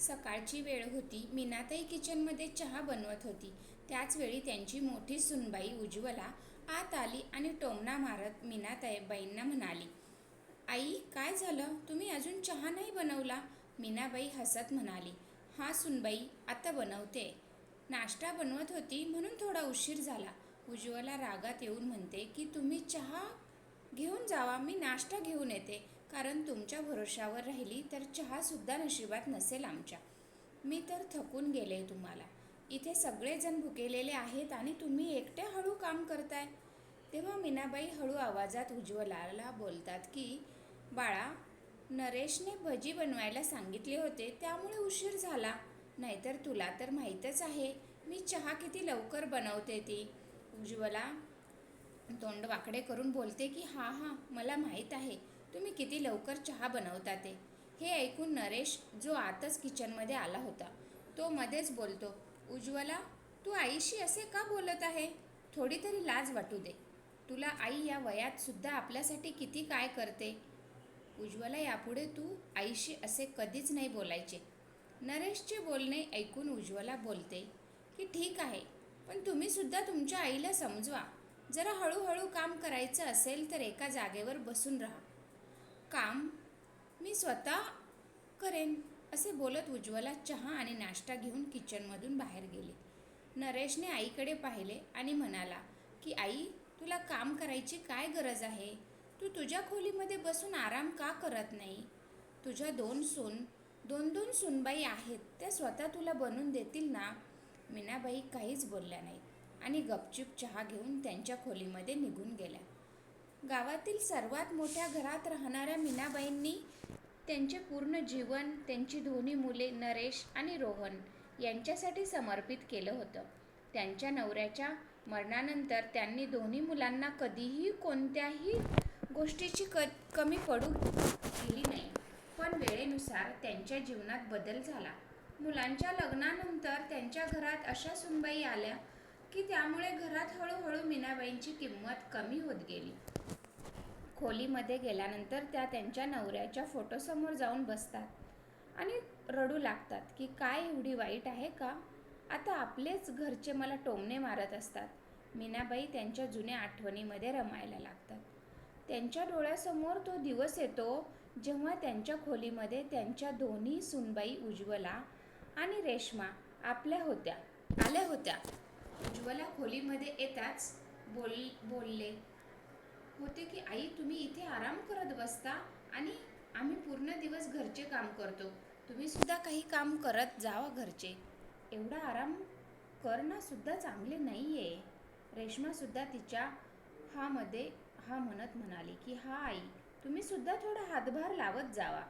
सकाळची वेळ होती. मीनाताई किचनमध्ये चहा बनवत होती. त्याचवेळी त्यांची मोठी सुनबाई उज्ज्वला आत आली आणि टोमणा मारत मीनाताई बाईंना म्हणाली आई काय झालं? तुम्ही अजून चहा नाही बनवला? मीनाबाई हसत म्हणाली हा सुनबाई आता बनवते. नाश्ता बनवत होती म्हणून थोडा उशीर झाला. उज्ज्वला रागात येऊन म्हणते की तुम्ही चहा घेऊन जावा मी नाश्ता घेऊन येते. कारण तुमच्या भरोशावर राहिली तर चहासुद्धा नशिबात नसेल आमच्या. मी तर थकून गेले तुम्हाला. इथे सगळेजण भुकेलेले आहेत आणि तुम्ही एकटे हळू काम करताय. तेव्हा मीनाबाई हळू आवाजात उज्ज्वलाला बोलतात की बाळा नरेशने भजी बनवायला सांगितले होते त्यामुळे उशीर झाला. नाहीतर तुला तर माहीतच आहे मी चहा किती लवकर बनवते ती. उज्ज्वला तोंड वाकडे करून बोलते की हां हां मला माहीत आहे. तुम्ही किती लवकर चहा बनवता ते? हे ऐकून नरेश जो आताच किचनमध्ये आला होता तो मध्येच बोलतो उज्ज्वला तू आईशी असे का बोलत आहे? थोडी तरी लाज वाटू दे. तुला आई या वयात सुद्धा आपल्यासाठी किती काय करते? उज्ज्वला यापुढे तू आईशी असे कधीच नाही बोलायचे. नरेशचे बोलणे ऐकून उज्ज्वला बोलते की ठीक आहे पण तुम्हीसुद्धा तुमच्या आईला समजवा. जरा हळूहळू काम करायचं असेल तर एका जागेवर बसून राहा. काम मी स्वतः करेन असे बोलत उज्ज्वला चहा आणि नाश्ता घेऊन किचनमधून बाहेर गेले. नरेशने आईकडे पाहिले आणि म्हणाला की आई तुला काम करायची काय गरज आहे? तू तुझ्या खोलीमध्ये बसून आराम का करत नाही? तुझ्या दोन सून दोन दोन सूनबाई आहेत त्या स्वतः तुला बनवून देतील ना? मीनाबाई काहीच बोलल्या नाहीत आणि गपचूप चहा घेऊन त्यांच्या खोलीमध्ये निघून गेल्या. गावातील सर्वात मोठ्या घरात राहणाऱ्या मीनाबाईंनी त्यांचे पूर्ण जीवन त्यांची दोन्ही मुले नरेश आणि रोहन यांच्यासाठी समर्पित केलं होतं. त्यांच्या नवऱ्याच्या मरणानंतर त्यांनी दोन्ही मुलांना कधीही कोणत्याही गोष्टीची क कमी पडू दिली नाही. पण वेळेनुसार त्यांच्या जीवनात बदल झाला. मुलांच्या लग्नानंतर त्यांच्या घरात अशा सुनबाई आल्या की त्यामुळे घरात हळूहळू मीनाबाईंची किंमत कमी होत गेली. खोलीमध्ये गेल्यानंतर त्या त्यांच्या नवऱ्याच्या फोटोसमोर जाऊन बसतात आणि रडू लागतात की काय एवढी वाईट आहे का? आता आपलेच घरचे मला टोमणे मारत असतात. मीनाबाई त्यांच्या जुन्या आठवणीमध्ये रमायला लागतात. त्यांच्या डोळ्यासमोर तो दिवस येतो जेव्हा त्यांच्या खोलीमध्ये त्यांच्या दोन्ही सुनबाई उज्ज्वला आणि रेश्मा आपल्या होत्या आल्या होत्या. उज्ज्वला खोलीमध्ये येताच बोल बोलले होते की आई तुम्ही इथे आराम करत बसता आणि आम्ही पूर्ण दिवस घरचे काम करतो. तुम्ही सुद्धा काही काम करत जावा घरचे. एवढा आराम करणं सुद्धा चांगले नाही आहे रेश्मासुद्धा तिच्या हामध्ये हा म्हणत म्हणाली की हा आई तुम्ही सुद्धा थोडा हातभार लावत जावा.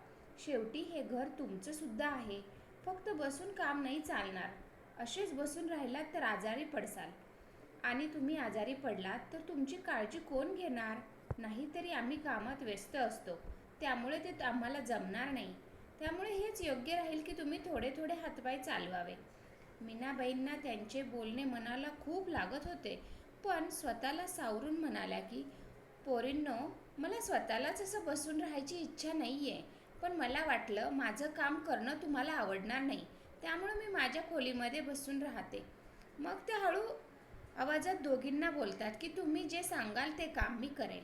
शेवटी हे घर तुमचं सुद्धा आहे. फक्त बसून काम नाही चालणार. असेच बसून राहिलात तर आजारी पडसाल. आणि तुम्ही आजारी पडलात तर तुमची काळजी कोण घेणार? नाहीतरी आम्ही कामात व्यस्त असतो. त्यामुळे ते आम्हाला जमणार नाही. त्यामुळे हेच योग्य राहील की तुम्ही थोडे थोडे हातपाय चालवावे. मीनाबाईंना त्यांचे बोलणे मनाला खूप लागत होते पण स्वतःला सावरून म्हणाल्या की पोरींनो मला स्वतःलाच असं बसून राहायची इच्छा नाही आहे पण मला वाटलं माझं काम करणं तुम्हाला आवडणार नाही त्यामुळे मी माझ्या खोलीमध्ये बसून राहते. मग ते हळू आवाजात दोघींना बोलतात की तुम्ही जे सांगाल ते काम मी करेल.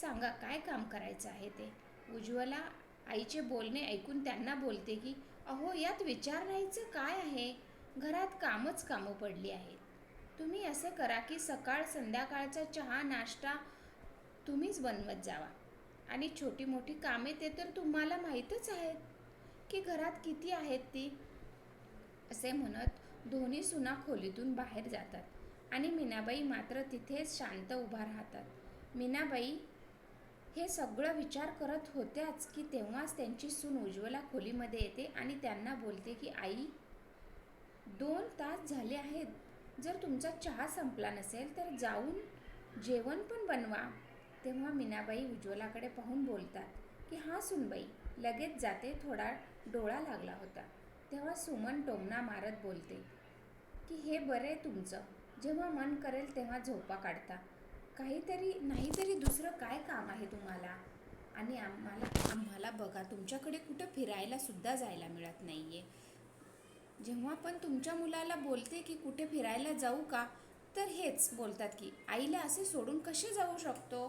सांगा काय काम करायचं आहे ते? उज्ज्वला आईचे बोलणे ऐकून त्यांना बोलते की अहो यात विचारायचं काय आहे? घरात कामच कामं पडली आहेत. तुम्ही असे करा की सकाळ संध्याकाळचा चहा नाश्ता तुम्हीच बनवत जावा. आणि छोटी मोठी कामे ते तर तुम्हाला माहीतच आहेत. की घरात किती आहेत ती? असे म्हणत दोन्ही सुना खोलीतून बाहेर जातात. आणि मीनाबाई मात्र तिथेच शांत उभा राहतात. मीनाबाई हे सगळं विचार करत होत्याच की तेव्हाच त्यांची सून उज्ज्वला खोलीमध्ये येते आणि त्यांना बोलते की आई दोन तास झाले आहेत. जर तुमचा चहा संपला नसेल तर जाऊन जेवण पण बनवा. तेव्हा मीनाबाई उज्ज्वलाकडे पाहून बोलतात की हा सुनबाई. लगेच जाते थोडा डोळा लागला होता. तेव्हा सुमन टोमणा मारत बोलते की हे बरं आहे तुमचं. जेव्हा मन करेल तेव्हा झोपा काढता. काहीतरी नाहीतरी दुसरं काय काम आहे तुम्हाला? आणि आम्हाला आम्हाला बघा तुमच्याकडे कुठं फिरायला सुद्धा जायला मिळत नाही आहे जेव्हा पण तुमच्या मुलाला बोलते की कुठे फिरायला जाऊ का तर हेच बोलतात की आईला असे सोडून कसे जाऊ शकतो?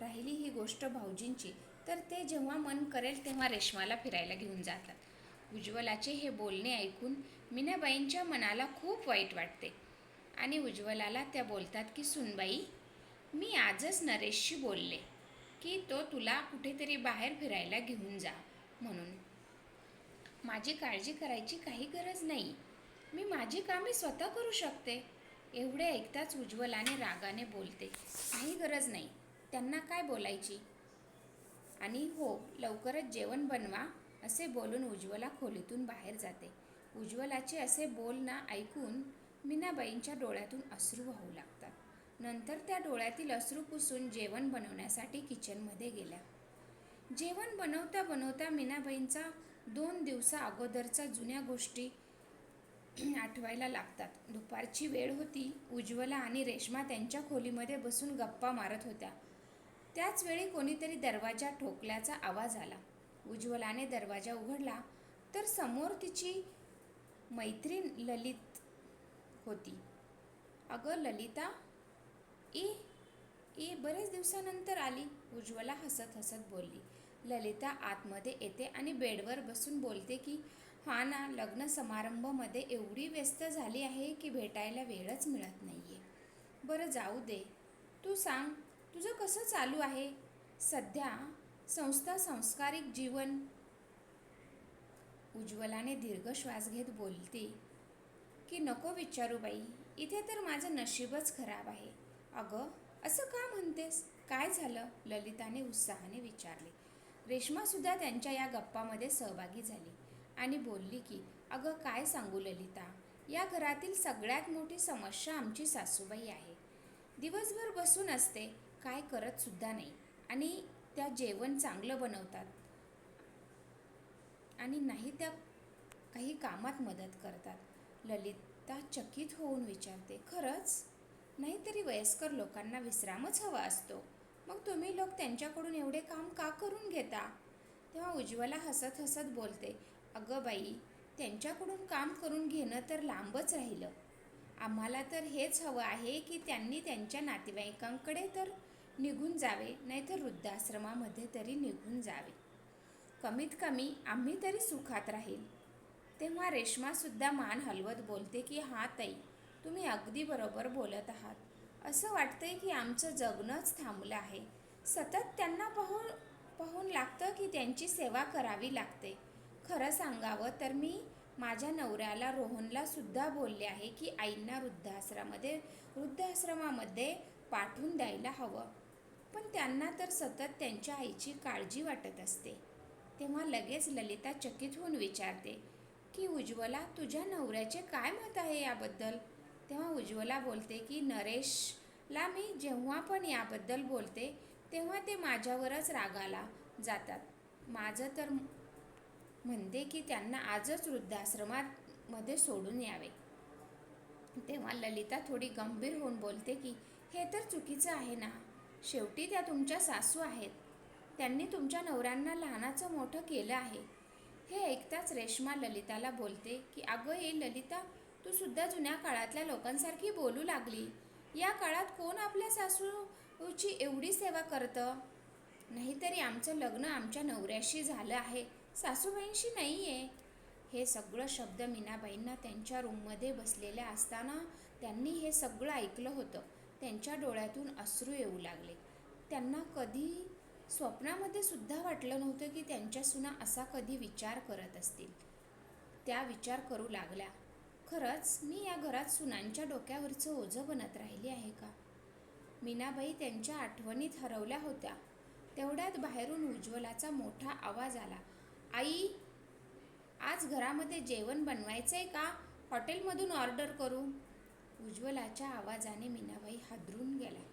राहिली ही गोष्ट भाऊजींची. तर ते जेव्हा मन करेल तेव्हा रेशमाला फिरायला घेऊन जातात. उज्ज्वलाचे हे बोलणे ऐकून मीनाबाईंच्या मनाला खूप वाईट वाटते. आणि उज्ज्वलाला त्या बोलतात की सुनबाई मी आजच नरेशशी बोलले की तो तुला कुठेतरी बाहेर फिरायला घेऊन जा म्हणून. माझी काळजी करायची काही गरज नाही. मी माझी कामे स्वतः करू शकते. एवढे ऐकताच उज्ज्वलाने रागाने बोलते. काही गरज नाही. त्यांना काय बोलायची? आणि हो लवकरच जेवण बनवा असे बोलून उज्ज्वला खोलीतून बाहेर जाते. उज्ज्वलाचे असे बोलणं ऐकून मीनाबाईंच्या डोळ्यातून अश्रू वाहू लागतात. नंतर त्या डोळ्यातील अश्रू पुसून जेवण बनवण्यासाठी किचनमध्ये गेल्या. जेवण बनवता बनवता मीनाबाईंचा दोन दिवसा अगोदरचा जुन्या गोष्टी आठवायला लागतात. दुपारची वेळ होती उज्ज्वला आणि रेश्मा त्यांच्या खोलीमध्ये बसून गप्पा मारत होत्या. त्याच वेळी कोणीतरी दरवाजा ठोकल्याचा आवाज आला. उज्ज्वलाने दरवाजा उघडला तर समोर तिची मैत्रीण ललित होती. अगं ललिता ए ए बरेच दिवसानंतर आली. उज्ज्वला हसत हसत बोलली. ललिता आतमध्ये येते आणि बेडवर बसून बोलते की हा ना लग्न समारंभामध्ये एवढी व्यस्त झाली आहे की भेटायला वेळच मिळत नाही आहे बरं जाऊ दे. तू सांग तुझं कसं चालू आहे? सध्या संस्था संस्कारिक जीवन. उज्ज्वलाने दीर्घ श्वास घेत बोलते. की नको विचारू बाई इथे तर माझं नशीबच खराब आहे. अगं असं का म्हणतेस? काय झालं? ललिताने उत्साहाने विचारले. रेश्मासुद्धा त्यांच्या या गप्पामध्ये सहभागी झाली आणि बोलली की अगं काय सांगू ललिता? या घरातील सगळ्यात मोठी समस्या आमची सासूबाई आहे. दिवसभर बसून असते काय करत सुद्धा नाही आणि त्या जेवण चांगलं बनवतात आणि नाही त्या काही कामात मदत करतात. ललिता चकित होऊन विचारते खरंच? नाहीतरी वयस्कर लोकांना विश्रामच हवा असतो. मग तुम्ही लोक त्यांच्याकडून एवढे काम का करून घेता? तेव्हा उज्ज्वला हसत हसत बोलते अगं बाई त्यांच्याकडून काम करून घेणं तर लांबच राहिलं. आम्हाला तर हेच हवं आहे की त्यांनी त्यांच्या नातेवाईकांकडे तर निघून जावे नाहीतर वृद्धाश्रमामध्ये तरी निघून जावे. कमीत कमी आम्ही तरी सुखात राहील. तेव्हा रेश्मासुद्धा मान हलवत बोलते की हा ताई तुम्ही अगदी बरोबर बोलत आहात. असं वाटतंय की आमचं जगणंच थांबलं आहे. सतत त्यांना पाहून पाहून लागतं की त्यांची सेवा करावी लागते. खरं सांगावं तर मी माझ्या नवऱ्याला रोहनला सुद्धा बोलले आहे की आईंना वृद्धाश्रमामध्ये वृद्धाश्रमामध्ये पाठवून द्यायला हवं. पण त्यांना तर सतत त्यांच्या आईची काळजी वाटत असते. तेव्हा लगेच ललिता चकित होऊन विचारते की उज्ज्वला तुझ्या नवऱ्याचे काय मत आहे याबद्दल? तेव्हा उज्ज्वला बोलते की नरेशला मी जेव्हा पण याबद्दल बोलते तेव्हा ते माझ्यावरच रागाला जातात. माझं तर म्हणते की त्यांना आजच वृद्धाश्रमात मध्ये सोडून यावे. तेव्हा ललिता थोडी गंभीर होऊन बोलते की हे तर चुकीचं आहे ना. शेवटी त्या तुमच्या सासू आहेत. त्यांनी तुमच्या नवऱ्यांना लहानाचं मोठं केलं आहे. हे ऐकताच रेश्मा ललिताला बोलते की अगं ये ललिता तू सुद्धा जुन्या काळातल्या लोकांसारखी बोलू लागली. या काळात कोण आपल्या सासूची एवढी सेवा करतं? नाहीतरी आमचं लग्न आमच्या नवऱ्याशी झालं आहे. सासूबाईंशी नाही आहे हे सगळं शब्द मीनाबाईंना त्यांच्या रूममध्ये बसलेल्या असताना त्यांनी हे सगळं ऐकलं होतं. त्यांच्या डोळ्यातून अश्रू येऊ लागले. त्यांना कधी स्वप्नामध्ये सुद्धा वाटलं नव्हतं की त्यांच्या सुना असा कधी विचार करत असतील. त्या विचार करू लागल्या. खरंच मी या घरात सुनांच्या डोक्यावरचं ओझं बनत राहिली आहे का? मीनाबाई त्यांच्या आठवणीत हरवल्या होत्या. तेवढ्यात बाहेरून उज्ज्वलाचा मोठा आवाज आला. आई आज घरामध्ये जेवण बनवायचं आहे का? हॉटेलमधून ऑर्डर करू. उज्ज्वलाच्या आवाजाने मीनाबाई हादरून गेल्या.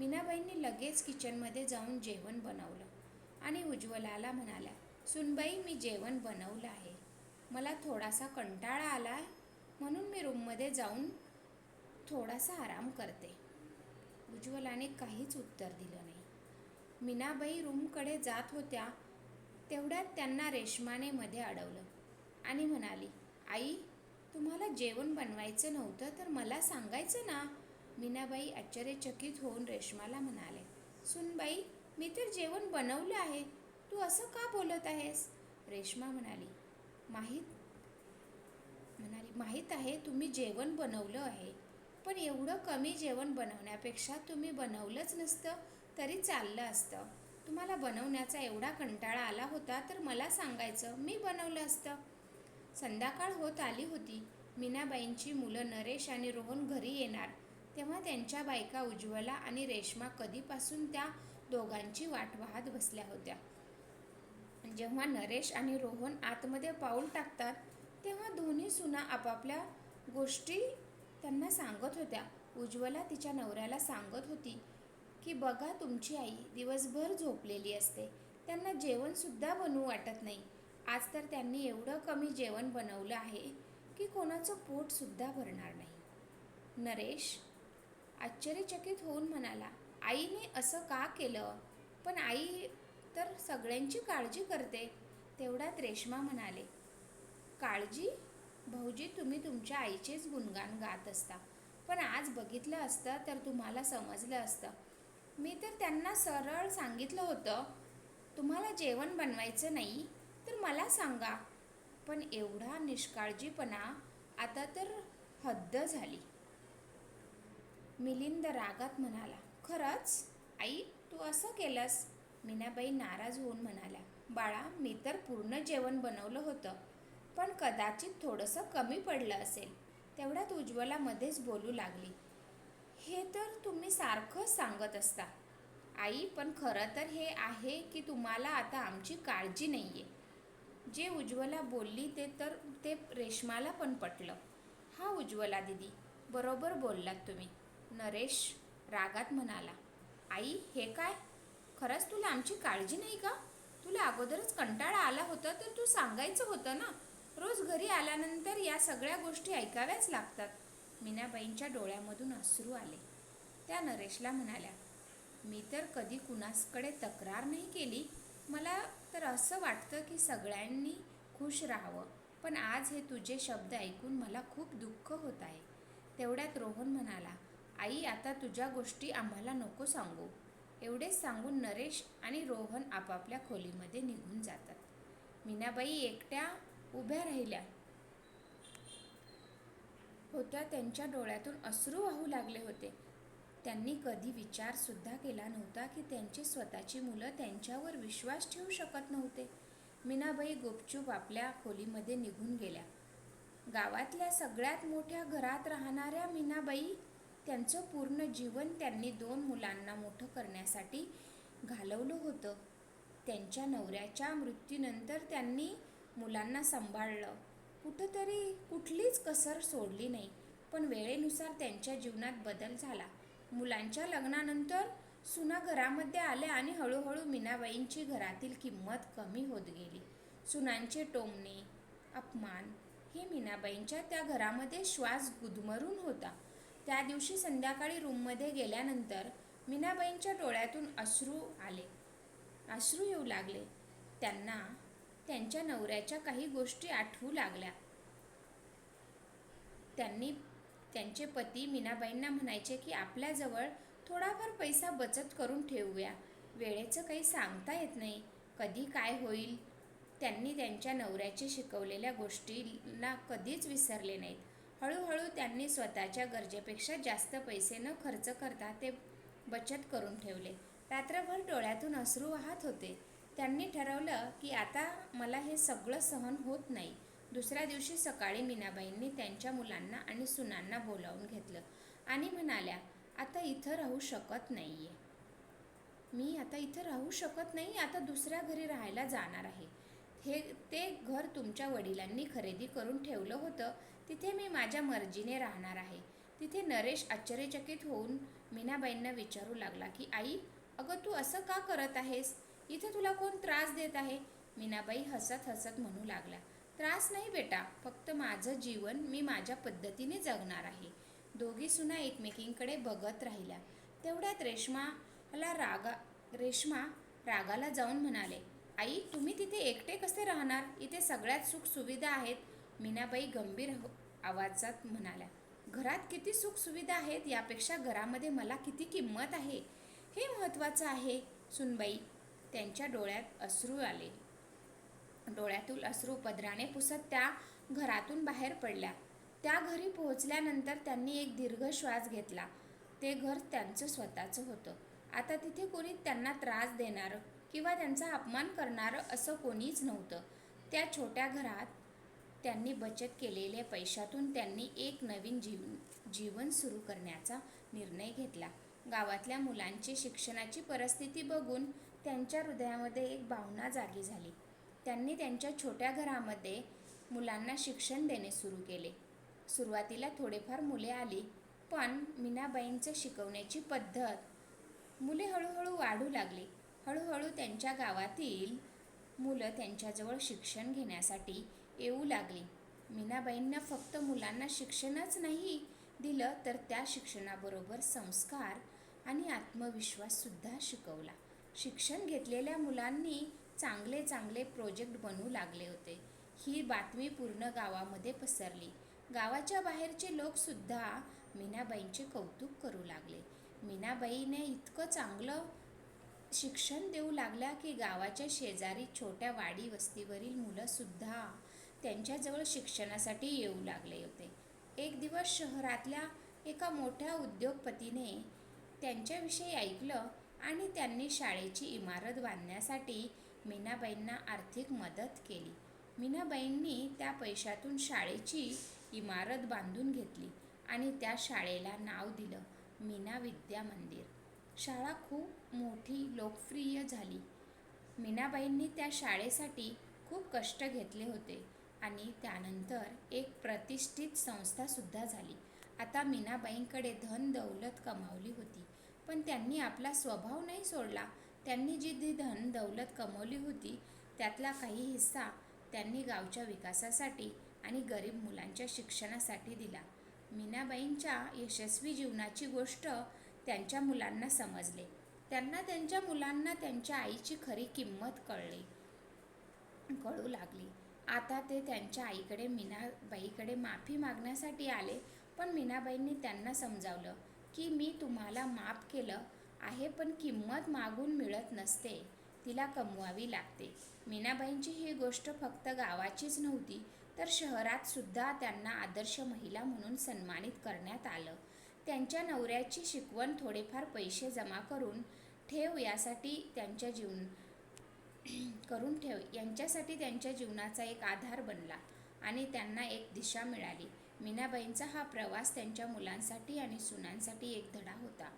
मीनाबाईंनी लगेच किचनमध्ये जाऊन जेवण बनवलं आणि उज्ज्वलाला म्हणाल्या सुनबाई मी जेवण बनवलं आहे. मला थोडासा कंटाळा आला आहे म्हणून मी रूममध्ये जाऊन थोडासा आराम करते. उज्ज्वलाने काहीच उत्तर दिलं नाही. मीनाबाई रूमकडे जात होत्या तेवढ्यात त्यांना रेशमाने मध्ये अडवलं आणि म्हणाली आई तुम्हाला जेवण बनवायचं नव्हतं तर मला सांगायचं ना? मीनाबाई आश्चर्यचकित होऊन रेश्माला म्हणाले सुनबाई मी तर जेवण बनवलं आहे. तू असं का बोलत आहेस? रेश्मा म्हणाली माहीत म्हणाली माहीत आहे तुम्ही जेवण बनवलं आहे. पण एवढं कमी जेवण बनवण्यापेक्षा तुम्ही बनवलंच नसतं तरी चाललं असतं. तुम्हाला बनवण्याचा एवढा कंटाळा आला होता तर मला सांगायचं मी बनवलं असतं. संध्याकाळ होत आली होती. मीनाबाईंची मुलं नरेश आणि रोहन घरी येणार. तेव्हा त्यांच्या बायका उज्ज्वला आणि रेश्मा कधीपासून त्या दोघांची वाट पाहत बसल्या होत्या. जेव्हा नरेश आणि रोहन आतमध्ये पाऊल टाकतात तेव्हा दोन्ही सुना आपापल्या गोष्टी त्यांना सांगत होत्या. उज्ज्वला तिच्या नवऱ्याला सांगत होती की बघा तुमची आई दिवसभर झोपलेली असते. त्यांना जेवणसुद्धा बनवू वाटत नाही. आज तर त्यांनी एवढं कमी जेवण बनवलं आहे की कोणाचं पोटसुद्धा भरणार नाही. नरेश आश्चर्यचकित होऊन म्हणाला आईने असं का केलं? पण आई तर सगळ्यांची काळजी करते तेवढ्यात रेश्मा म्हणाले. काळजी? भाऊजी तुम्ही तुमच्या आईचेच गुणगान गात असता. पण आज बघितलं असतं तर तुम्हाला समजलं असतं. मी तर त्यांना सरळ सांगितलं होतं तुम्हाला जेवण बनवायचं नाही तर मला सांगा. पण एवढा निष्काळजीपणा आता तर हद्द झाली. मिलिंद रागात म्हणाला खरंच? आई तू असं केलंस? मीनाबाई नाराज होऊन म्हणाल्या बाळा मी तर पूर्ण जेवण बनवलं होतं पण कदाचित थोडंसं कमी पडलं असेल. तेवढ्यात उज्ज्वला मध्येच बोलू लागली हे तर तुम्ही सारखंच सांगत असता. आई पण खरं तर हे आहे की तुम्हाला आता आमची काळजी नाही आहे जे उज्ज्वला बोलली ते तर ते रेश्माला पण पटलं. हा उज्ज्वला दिदी बरोबर बोललात तुम्ही. नरेश रागात म्हणाला आई हे काय? खरंच तुला आमची काळजी नाही का? तुला अगोदरच कंटाळा आला होता तर तू सांगायचं होतं ना? रोज घरी आल्यानंतर या सगळ्या गोष्टी ऐकाव्याच लागतात. मीनाबाईंच्या डोळ्यामधून अश्रू आले. त्या नरेशला म्हणाल्या मी तर कधी कुणासकडे तक्रार नाही केली. मला तर असं वाटतं की सगळ्यांनी खुश राहावं पण आज हे तुझे शब्द ऐकून मला खूप दुःख होत आहे. तेवढ्यात रोहन म्हणाला आई आता तुझ्या गोष्टी आम्हाला नको सांगू. एवढेच सांगून नरेश आणि रोहन आपापल्या खोलीमध्ये निघून जातात. मीनाबाई एकट्या उभ्या राहिल्या. होत्या त्यांच्या डोळ्यातून अश्रू वाहू लागले होते. त्यांनी कधी विचारसुद्धा केला नव्हता की त्यांची स्वतःची मुलं त्यांच्यावर विश्वास ठेवू शकत नव्हते. मीनाबाई गुपचूप आपल्या खोलीमध्ये निघून गेल्या. गावातल्या सगळ्यात मोठ्या घरात राहणाऱ्या मीनाबाई त्यांचं पूर्ण जीवन त्यांनी दोन मुलांना मोठं करण्यासाठी घालवलं होतं. त्यांच्या नवऱ्याच्या मृत्यूनंतर त्यांनी मुलांना सांभाळलं. कुठंतरी कुठलीच कसर सोडली नाही पण वेळेनुसार त्यांच्या जीवनात बदल झाला. मुलांच्या लग्नानंतर सुना घरामध्ये आल्या आणि हळूहळू मीनाबाईंची घरातील किंमत कमी होत गेली. सुनांचे टोमणे अपमान हे मीनाबाईंच्या त्या घरामध्ये श्वास गुदमरून होता. त्या दिवशी संध्याकाळी रूममध्ये गेल्यानंतर मीनाबाईंच्या डोळ्यातून अश्रू आले. अश्रू येऊ लागले. त्यांना त्यांच्या नवऱ्याच्या काही गोष्टी आठवू लागल्या. त्यांनी त्यांचे पती मीनाबाईंना म्हणायचे की आपल्याजवळ थोडाफार पैसा बचत करून ठेवूया. वेळेचं काही सांगता येत नाही. कधी काय होईल? त्यांनी त्यांच्या नवऱ्याचे शिकवलेल्या गोष्टींना कधीच विसरले नाहीत. हळूहळू त्यांनी स्वतःच्या गरजेपेक्षा जास्त पैसे न खर्च करता ते बचत करून ठेवले. रात्रभर डोळ्यातून अश्रू वाहत होते. त्यांनी ठरवलं की आता मला हे सगळं सहन होत नाही. दुसऱ्या दिवशी सकाळी मीनाबाईंनी त्यांच्या मुलांना आणि सुनांना बोलावून घेतलं आणि म्हणाल्या आता इथं राहू शकत नाही आहे मी आता इथं राहू शकत नाही आता दुसऱ्या घरी राहायला जाणार आहे. हे ते घर तुमच्या वडिलांनी खरेदी करून ठेवलं होतं. तिथे मी माझ्या मर्जीने राहणार आहे. तिथे नरेश आश्चर्यचकित होऊन मीनाबाईंना विचारू लागला की आई अगं तू असं का करत आहेस? इथे तुला कोण त्रास देत आहे? मीनाबाई हसत हसत म्हणू लागल्या त्रास नाही बेटा फक्त माझं जीवन मी माझ्या पद्धतीने जगणार आहे. दोघी सुना एकमेकींकडे बघत राहिल्या. तेवढ्यात रेश्माला रागा रेश्मा रागाला जाऊन म्हणाले आई तुम्ही तिथे एकटे कसे राहणार? इथे सगळ्यात सुख सुविधा आहेत मीनाबाई गंभीर हो- आवाजात म्हणाल्या. घरात किती सुखसुविधा आहेत यापेक्षा घरामध्ये मला किती किंमत आहे? हे महत्त्वाचं आहे सुनबाई. त्यांच्या डोळ्यात अश्रू आले. डोळ्यातून अश्रू पदराने पुसत त्या घरातून बाहेर पडल्या. त्या घरी पोहोचल्यानंतर त्यांनी एक दीर्घ श्वास घेतला. ते घर त्यांचं स्वतःचं होतं. आता तिथे कोणी त्यांना त्रास देणारं? किंवा त्यांचा अपमान करणारं असं कोणीच नव्हतं. त्या छोट्या घरात त्यांनी बचत केलेल्या पैशातून त्यांनी एक नवीन जीव जीवन सुरू करण्याचा निर्णय घेतला. गावातल्या मुलांची शिक्षणाची परिस्थिती बघून त्यांच्या हृदयामध्ये एक भावना जागी झाली. त्यांनी त्यांच्या छोट्या घरामध्ये मुलांना शिक्षण देणे सुरू केले. सुरुवातीला थोडेफार मुले आली पण मीनाबाईंचं शिकवण्याची पद्धत मुले हळूहळू वाढू लागली. हळूहळू त्यांच्या गावातील मुलं त्यांच्याजवळ शिक्षण घेण्यासाठी येऊ लागली. मीनाबाईंना फक्त मुलांना शिक्षणच नाही दिलं तर त्या शिक्षणाबरोबर संस्कार आणि आत्मविश्वाससुद्धा शिकवला. शिक्षण घेतलेल्या मुलांनी चांगले चांगले प्रोजेक्ट बनवू लागले होते. ही बातमी पूर्ण गावामध्ये पसरली. गावाच्या बाहेरचे लोकसुद्धा मीनाबाईंचे कौतुक करू लागले. मीनाबाईने इतकं चांगलं शिक्षण देऊ लागल्या की गावाच्या शेजारी छोट्या वाडी वस्तीवरील मुलंसुद्धा त्यांच्याजवळ शिक्षणासाठी येऊ लागले होते. एक दिवस शहरातल्या एका मोठ्या उद्योगपतीने त्यांच्याविषयी ऐकलं आणि त्यांनी शाळेची इमारत बांधण्यासाठी मीनाबाईंना आर्थिक मदत केली. मीनाबाईंनी त्या पैशातून शाळेची इमारत बांधून घेतली आणि त्या शाळेला नाव दिलं मीना विद्या मंदिर. शाळा खूप मोठी लोकप्रिय झाली. मीनाबाईंनी त्या शाळेसाठी खूप कष्ट घेतले होते आणि त्यानंतर एक प्रतिष्ठित संस्थासुद्धा झाली. आता मीनाबाईंकडे धन दौलत कमावली होती पण त्यांनी आपला स्वभाव नाही सोडला. त्यांनी जी ती धन दौलत कमवली होती त्यातला काही हिस्सा त्यांनी गावच्या विकासासाठी आणि गरीब मुलांच्या शिक्षणासाठी दिला. मीनाबाईंच्या यशस्वी जीवनाची गोष्ट त्यांच्या मुलांना समजले. त्यांना त्यांच्या मुलांना त्यांच्या आईची खरी किंमत कळली. कळू लागली. आता ते त्यांच्या आईकडे मीनाबाईकडे माफी मागण्यासाठी आले पण मीनाबाईंनी त्यांना समजावलं की मी तुम्हाला माफ केलं आहे पण किंमत मागून मिळत नसते. तिला कमवावी लागते. मीनाबाईंची ही गोष्ट फक्त गावाचीच नव्हती तर शहरात सुद्धा त्यांना आदर्श महिला म्हणून सन्मानित करण्यात आलं. त्यांच्या नवऱ्याची शिकवण थोडेफार पैसे जमा करून ठेव यासाठी त्यांच्या जीवन करून ठेव. यांच्यासाठी त्यांच्या जीवनाचा एक आधार बनला आणि त्यांना एक दिशा मिळाली. मीनाबाईंचा हा प्रवास त्यांच्या मुलांसाठी आणि सुनांसाठी एक धडा होता.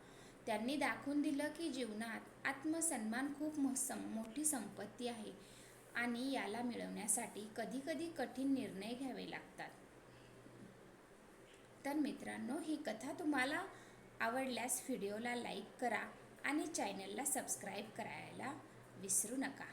त्यांनी दाखवून दिलं की जीवनात आत्मसन्मान खूप सम मोठी संपत्ती आहे आणि याला मिळवण्यासाठी कधीकधी कठीण निर्णय घ्यावे लागतात. तर मित्रांनो ही कथा तुम्हाला आवडल्यास व्हिडिओला लाईक करा आणि चॅनलला सबस्क्राईब करायला विसरू नका.